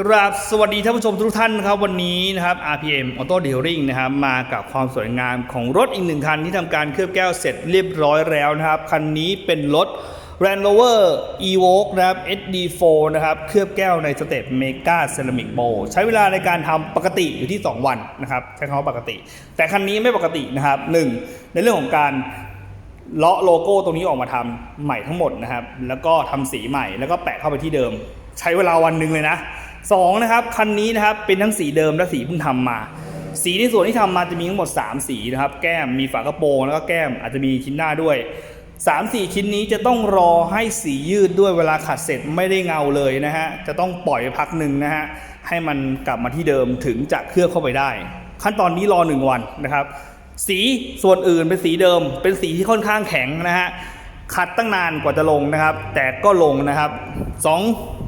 กราบสวัสดีท่านผู้ชมทุกท่านนะครับวันนี้นะครับ RPM Auto Detailing นะครับมากับความสวยงามของรถอีกหนึ่งคันที่ทำการเคลือบแก้วเสร็จเรียบร้อยแล้วนะครับ คันนี้เป็นรถ Land Rover Evoque นะครับ SD4 นะครับเคลือบแก้วในสเต็ป Mega Ceramic Bowl ใช้เวลาในการทำปกติอยู่ที่ 2 วันนะครับใช้คำว่าปกติ แต่คันนี้ไม่ปกตินะครับหนึ่งในเรื่องของการเลาะโลโก้ตรงนี้ออกมาทำใหม่ทั้งหมดนะครับแล้วก็ทำสีใหม่แล้วก็แปะเข้าไปที่เดิม ใช้เวลาวันหนึ่งเลยนะ สองนะครับคันนี้นะครับเป็นทั้งสีเดิมและสีเพิ่งทำมา สีในส่วนที่ทำมาจะมีทั้งหมด 3 สีนะครับแก้มมีฝากระโปรงแล้วก็แก้มอาจจะมีชิ้นหน้าด้วย 3 4 ชิ้นนี้จะต้องรอให้สียืดด้วยเวลาขัดเสร็จไม่ได้เงาเลยนะฮะจะต้องปล่อยพักหนึ่งนะฮะให้มันกลับมาที่เดิมถึงจะเคลือบเข้าไปได้ ขั้นตอนนี้รอ 1 วันนะครับสีส่วนอื่นเป็นสีเดิม เป็นสีที่ค่อนข้างแข็งนะฮะ ขัดตั้งนานกว่าจะลงนะครับ แต่ก็ลงนะครับสอง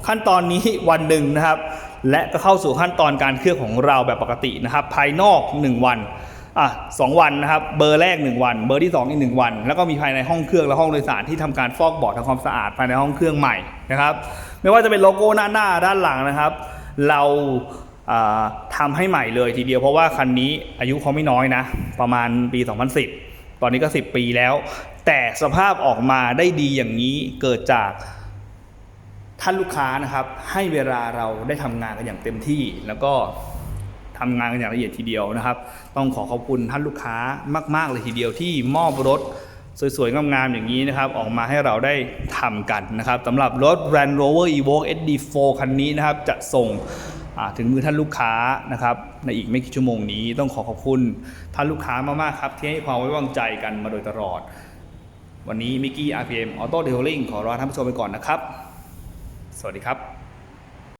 ขั้นตอนนี้วันหนึ่งนะครับ และก็เข้าสู่ขั้นตอนการเคลือบของเราแบบปกตินะครับ ภายนอก 1 วันอะสองวันนะครับ เบอร์แรก 1 วัน เบอร์ที่ 2 อีก 1 วัน แล้วก็มีภายในห้องเครื่องและห้องโดยสารที่ทำการฟอกบอร์ดทำความสะอาดภายในห้องเครื่องใหม่นะครับ ไม่ว่าจะเป็นโลโก้หน้าหน้าด้านหลังนะครับ เราอ่าทำให้ใหม่เลยทีเดียวเพราะว่าคันนี้อายุเขาไม่น้อยนะ ประมาณปี 2010 ตอนนี้ก็ 10 ปีแล้ว แต่สภาพออกมาได้ดีอย่างนี้เกิดจากท่านลูกค้านะครับให้เวลาเราได้ทำงานกันอย่างเต็มที่ แล้วก็ทำงานกันอย่างละเอียดทีเดียวนะครับ ต้องขอขอบคุณท่านลูกค้ามาก ๆ เลยทีเดียวที่มอบรถสวยๆ งามๆ อย่างนี้นะครับ ออกมาให้เราได้ทำกันนะครับสำหรับรถ Land Rover Evoque SD4 คันนี้นะครับ จะส่ง ถึงมือท่านลูกค้านะครับในอีกไม่กี่ชั่วโมงนี้ต้องขอขอบคุณท่านลูกค้ามากๆครับที่ให้ความไว้วางใจกันมาโดยตลอด วันนี้มิกกี้ RPM Auto Detailing ขอลาท่านผู้ชมไปก่อนนะครับ สวัสดีครับ